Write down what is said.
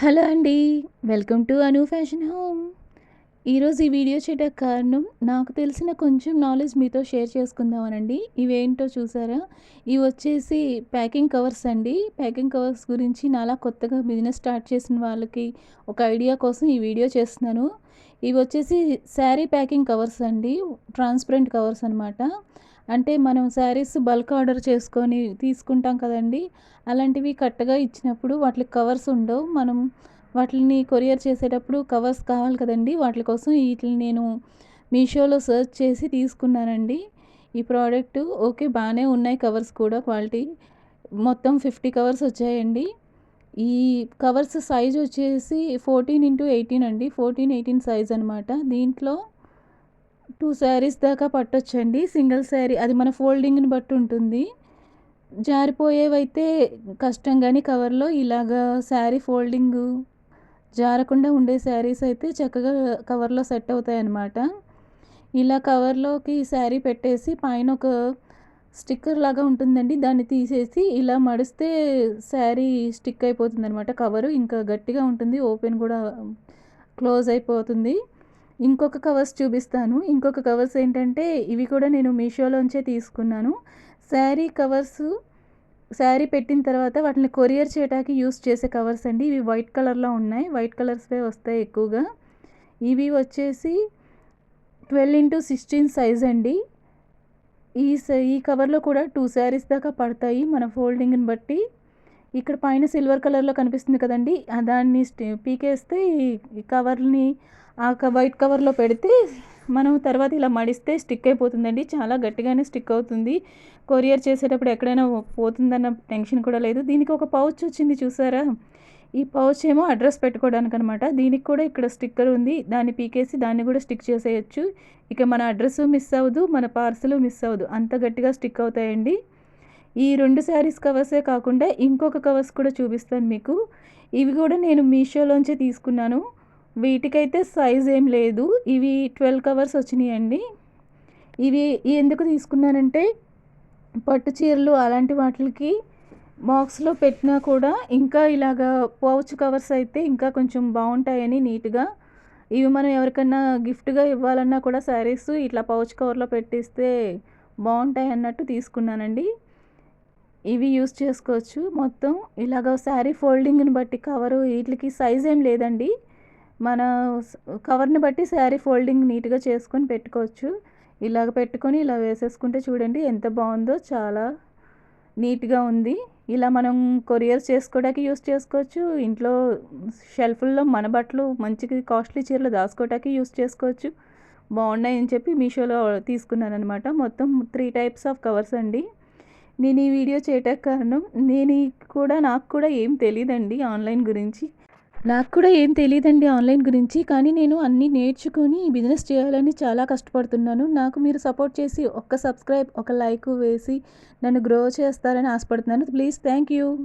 Hello అండి welcome to Anu fashion home. ఈరోజు ఈ వీడియో చేయడానికి కారణం నాకు తెలిసిన కొంచెం నాలెడ్జ్ మీతో షేర్ చేసుకుందామనండి. ఇవేంటో చూసారా? ఇవి వచ్చేసి ప్యాకింగ్ కవర్స్ అండి. ప్యాకింగ్ కవర్స్ గురించి నాలా కొత్తగా బిజినెస్ స్టార్ట్ చేసిన వాళ్ళకి ఒక ఐడియా కోసం ఈ వీడియో చేస్తున్నాను. ఇవి వచ్చేసి శారీ ప్యాకింగ్ కవర్స్ అండి. ట్రాన్స్పరెంట్ కవర్స్ అనమాట అంటే మనం శారీస్ బల్క్ ఆర్డర్ చేసుకొని తీసుకుంటాం కదండి. అలాంటివి కట్టగా ఇచ్చినప్పుడు వాటికి కవర్స్ ఉండవు. మనం వాటిని కొరియర్ చేసేటప్పుడు కవర్స్ కావాలి కదండి. వాటి కోసం వీటిని నేను మీషోలో సర్చ్ చేసి తీసుకున్నానండి. ఈ ప్రోడక్ట్ ఓకే బాగానే ఉన్నాయి కవర్స్ కూడా క్వాలిటీ. మొత్తం ఫిఫ్టీ కవర్స్ వచ్చాయండి. ఈ కవర్స్ సైజ్ వచ్చేసి ఫోర్టీన్ ఇంటూ ఎయిటీన్ అండి. ఫోర్టీన్ ఎయిటీన్ సైజ్ అనమాట దీంట్లో టూ శారీస్ దాకా పట్టొచ్చండి. సింగిల్ శారీ అది మన ఫోల్డింగ్ని బట్టి ఉంటుంది. జారిపోయేవైతే కష్టం కానీ కవర్లో ఇలాగా శారీ ఫోల్డింగ్ జారకుండా ఉండే శారీస్ అయితే చక్కగా కవర్లో సెట్ అవుతాయి అన్నమాట ఇలా కవర్లోకి శారీ పెట్టేసి పైన ఒక స్టిక్కర్ లాగా ఉంటుందండి. దాన్ని తీసేసి ఇలా మడిస్తే శారీ స్టిక్ అయిపోతుంది అనమాట కవరు ఇంకా గట్టిగా ఉంటుంది. ఓపెన్ కూడా క్లోజ్ అయిపోతుంది. ఇంకొక కవర్స్ చూపిస్తాను. ఇంకొక కవర్స్ ఏంటంటే ఇవి కూడా నేను మీషోలోంచే తీసుకున్నాను. శారీ కవర్స్ శారీ పెట్టిన తర్వాత వాటిని కొరియర్ చేయడానికి యూస్ చేసే కవర్స్ అండి. ఇవి వైట్ కలర్లో ఉన్నాయి. వైట్ కలర్స్వే వస్తాయి ఎక్కువగా. ఇవి వచ్చేసి ట్వెల్వ్ ఇంటూ సిక్స్టీన్ సైజ్ అండి. ఈ ఈ కవర్లో కూడా టూ శారీస్ దాకా పడతాయి మన ఫోల్డింగ్ని బట్టి. ఇక్కడ పైన సిల్వర్ కలర్లో కనిపిస్తుంది కదండి. దాన్ని పీకేస్తే ఈ కవర్ని ఆ వైట్ కవర్లో పెడితే మనం తర్వాత ఇలా మడిస్తే స్టిక్ అయిపోతుందండి. చాలా గట్టిగానే స్టిక్ అవుతుంది. కొరియర్ చేసేటప్పుడు ఎక్కడైనా పోతుందన్న టెన్షన్ కూడా లేదు. దీనికి ఒక పౌచ్ వచ్చింది చూసారా? ఈ పౌచ్ ఏమో అడ్రస్ పెట్టుకోవడానికి అనమాట దీనికి కూడా ఇక్కడ స్టిక్కర్ ఉంది. దాన్ని పీకేసి దాన్ని కూడా స్టిక్ చేసేయచ్చు. ఇక మన అడ్రస్ మిస్ అవ్వదు మన పార్సల్ మిస్ అవ్వదు. అంత గట్టిగా స్టిక్ అవుతాయండి. ఈ రెండు శారీస్ కవర్సే కాకుండా ఇంకొక కవర్స్ కూడా చూపిస్తాను మీకు. ఇవి కూడా నేను మీషోలోంచే తీసుకున్నాను. వీటికైతే సైజ్ ఏం లేదు. ఇవి ట్వెల్వ్ కవర్స్ వచ్చినాయండి. ఇవి ఎందుకు తీసుకున్నానంటే పట్టు చీరలు అలాంటి వాటికి బాక్స్లో పెట్టినా కూడా ఇంకా ఇలాగా పౌచ్ కవర్స్ అయితే ఇంకా కొంచెం బాగుంటాయని నీట్గా. ఇవి మనం ఎవరికన్నా గిఫ్ట్గా ఇవ్వాలన్నా కూడా శారీస్ ఇట్లా పౌచ్ కవర్లో పెట్టిస్తే బాగుంటాయి అన్నట్టు తీసుకున్నానండి. ఇవి యూస్ చేసుకోవచ్చు. మొత్తం ఇలాగ శారీ ఫోల్డింగ్ని బట్టి కవరు వీటికి సైజ్ ఏం లేదండి. మన కవర్ని బట్టి శారీ ఫోల్డింగ్ నీట్గా చేసుకొని పెట్టుకోవచ్చు. ఇలాగ పెట్టుకొని ఇలా వేసేసుకుంటే చూడండి ఎంత బాగుందో చాలా నీట్గా ఉంది. ఇలా మనం కొరియర్ చేసుకోవడానికి యూస్ చేసుకోవచ్చు. ఇంట్లో షెల్ఫ్ల్లో మన బట్టలు మంచి కాస్ట్లీ చీరలు దాచుకోవడానికి యూస్ చేసుకోవచ్చు. బాగున్నాయని చెప్పి మీషోలో తీసుకున్నాను అనమాట మొత్తం త్రీ టైప్స్ ఆఫ్ కవర్స్ అండి. నేను ఈ వీడియో చేయటానికి కారణం నేను కూడా నాకు కూడా ఏం తెలియదండి ఆన్లైన్ గురించి. నాకు కూడా ఏం తెలియదండి ఆన్లైన్ గురించి కానీ నేను అన్నీ నేర్చుకొని బిజినెస్ చేయాలని చాలా కష్టపడుతున్నాను. నాకు మీరు సపోర్ట్ చేసి ఒక్క సబ్స్క్రైబ్ ఒక లైక్ వేసి నన్ను గ్రో చేస్తారని ఆశపడుతున్నాను. Please thank you.